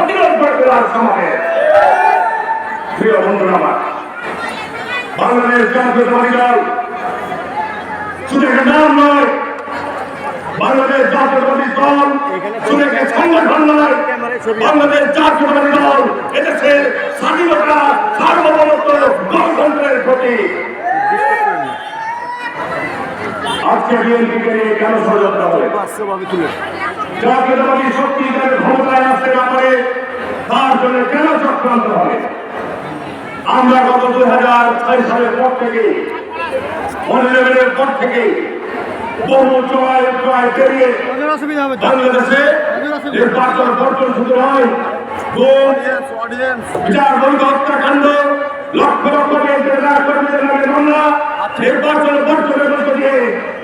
প্রতিরোধ করে দেওয়ার সময় প্রিয় বন্ধুরা আমার বাংলাদেশ জাতীয়তাবাদী দল শুধু একটা নাম নয় বাংলাদেশ জাতীয়তাবাদী দল শুধু একটা সংগঠন নয় বাংলাদেশ আজকে বিএনপিকে নিয়ে কেন ষড়যন্ত্র হবে? জাতীয়তাবাদী শক্তি তাদের ক্ষমতায় আসতে না পারে তার জন্য কেন চক্রান্ত হবে? আমরা গত দুই হাজার ছয় সালের পর থেকে মনোনয়নের পর থেকে বহু চড়াই চড়াই পেরিয়ে বাংলাদেশে নির্বাচন বর্জন শুধু নয় বিচার বৈধ হত্যাকাণ্ড লক্ষ লক্ষ নেতা কর্মীদের নামে মামলা নির্বাচন বর্জনের মধ্য দিয়ে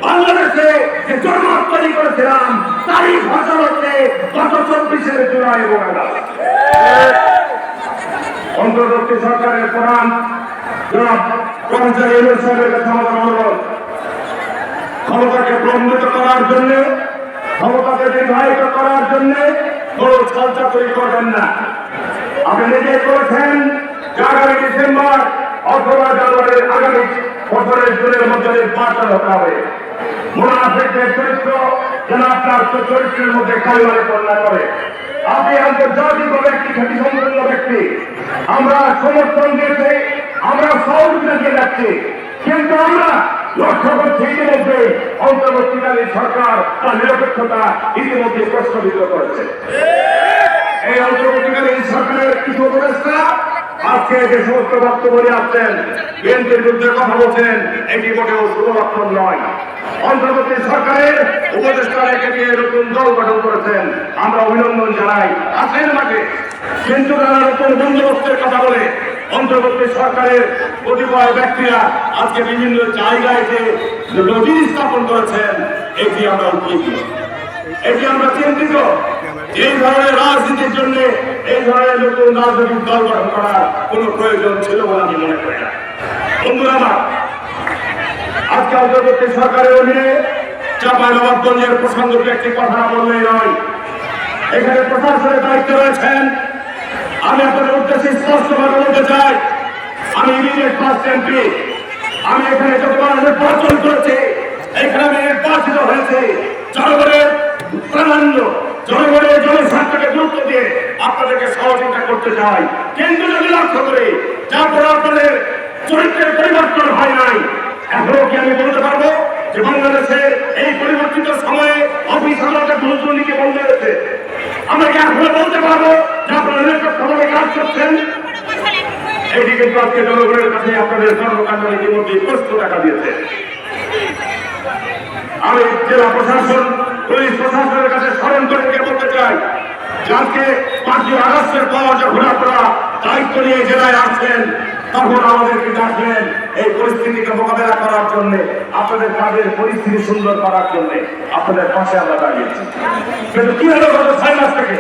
বাংলাদেশে জনমত তৈরি করেছিলাম, তারই ফসল হচ্ছে গত চব্বিশের জুলাই অন্তর্বর্তী সরকারের প্রধান কর্মচারী সাহেবের কাছে আমাদের অনুরোধ, ক্ষমতাকে প্রলম্বিত করার জন্য, ক্ষমতাকে দীর্ঘায়িত করার জন্য বড় ছলচা তৈরি করবেন না। আপনি নিজে করেছেন যে আগামী ডিসেম্বর অথবা জানুয়ারির আগামী বছরের জুনের মধ্যে নির্বাচন হতে হবে। মুনাফিকদের চরিত্র যেন আপনার চরিত্রের মধ্যে কালিমারে কন্যা করে। আপনি আন্তর্জাতিক ব্যক্তি খ্যাতি সম্পন্ন ব্যক্তি। আমরা সমর্থন দিয়েছি, আমরা সহযোগিতা দিয়ে যাচ্ছি। কিন্তু আমরা লক্ষ্য করছি ইতিমধ্যে অন্তর্বর্তীকালীন সরকার তার নিরপেক্ষতা ইতিমধ্যে প্রশ্নবিদ্ধ করেছে। এই অন্তর্বর্তীকালীন সরকারের কিছু উপদেষ্টা আজকে যে সমস্ত বক্তব্য নিয়ে আসছেন, বিএনপির বিরুদ্ধে কথা বলছেন, এটি মোটেও শুভ লক্ষণ নয়। অন্তর্বর্তী সরকারের উপদেষ্টা রেখে দিয়ে নতুন দল গঠন করেছেন। আমরা অভিনন্দন জানাই আছেন মাঠে। কিন্তু তারা নতুন বন্দোবস্তের কথা বলে অন্তর্বর্তী সরকারের কতিপয় ব্যক্তিরা আজকে বিভিন্ন জায়গায় যে নজির স্থাপন করেছেন, এটি আমরা উদ্বিগ্ন এটি আমরা চিন্তিত। এই ধরনের রাজনীতির জন্য, এই ধরনের নতুন রাজনৈতিক দল গঠন করার কোন প্রয়োজন ছিল বলে আমি মনে করি না। বন্ধুরা আমার আজকে অন্তর্বর্তী সরকারের অধীনে চাপা নবাবগঞ্জের প্রসঙ্গটি একটি কথা বললেই নয়। এখানে প্রশাসনের দায়িত্ব রয়েছেন। আমি আপনাদের উদ্দেশ্যে স্পষ্টভাবে বলতে চাই, আমি ইমিডিয়েট ফার্স্ট এমপি আমি এখানে যতবার নির্বাচন করেছি, এখানে আমি নির্বাচিত হয়েছে। জনগণের প্রাধান্য জনগণের জনস্বার্থকে গুরুত্ব দিয়ে আপনাদেরকে সহযোগিতা করতে চাই। কিন্তু যদি লক্ষ্য করি, তারপরে আপনাদের চরিত্রের পরিবর্তন হয় নাই। এখনও কি আমি বলতে পারব? যে বাংলাদেশের এই পরিবর্তিত সময়ে অফিস আদালতের দুর্নীতি বন্ধ হয়েছে আমরা কি এখনও বলতে পারব যে আপনারা নিরপেক্ষভাবে কাজ করছেন? আজকে জনগণের কাছে আপনাদের কর্মকাণ্ড ইতিমধ্যে দেখা দিয়েছে। আমি জেলা প্রশাসন, পুলিশ প্রশাসনের কাছে স্মরণ করে বলতে চাই যে আজকে পাঁচই আগস্টের পর যখন আপনারা দায়িত্ব নিয়ে জেলায় আসছেন তখন আমাদেরকে ডাকলেন এই পরিস্থিতিকে মোকাবেলা করার জন্য, আপনাদের কাজের পরিস্থিতি সুন্দর করার জন্য আপনাদের পাশে আমরা দাঁড়িয়েছি। কিন্তু কি হলো গত ছয় মাস থেকে?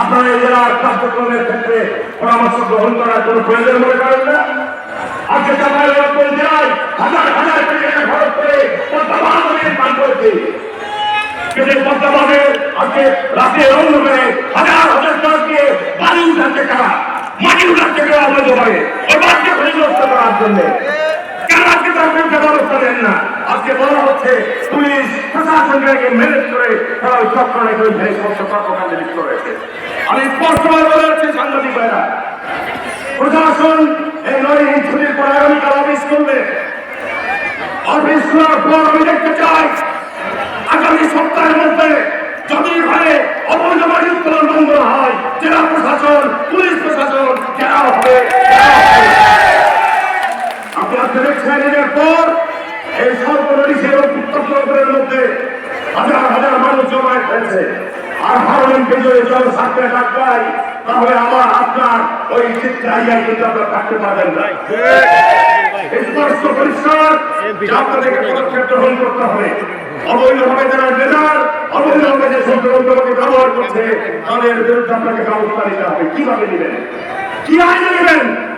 আপনারা এই জেলার কার্যক্রমের ক্ষেত্রে পরামর্শ গ্রহণ করার কোনো প্রয়োজন মনে করেন না? আজকে চাপাই জেলায় হাজার হাজার কোটি টাকা করে পদ্মাবাদ নির্মাণ করেছে কিন্তু পদ্মাবাদের আজকে রাতে অন্ধকারে হাজার হাজার টাকাকে বাড়ি উঠাচ্ছে কারা, মাটি উঠাচ্ছে কারা অবৈধ ভাবে ওই বাড়িকে ক্ষতিগ্রস্ত করার জন্য আমি আগামী সপ্তাহের মধ্যে যদি ঘরে অবৈধ উত্তোলন বন্ধ হয়, জেলা প্রশাসন, পুলিশ প্রশাসন যারা হবে। এই সর্বনরিশের উত্তরের হাজার হাজার মানুষ জমায়েত আর থাকতে ডাকাই তাহলে আমার, আপনার ওই আপনারা থাকতে পারবেন না। স্পষ্ট পরিষ্কার আপনাদেরকে করতে হবে। অবৈধভাবে যারা নেতার অবৈধভাবে যে সংখ্যালঘুকে ব্যবহার করছে নিতে হবে। কীভাবে নেবেন? কি আইনে নেবেন?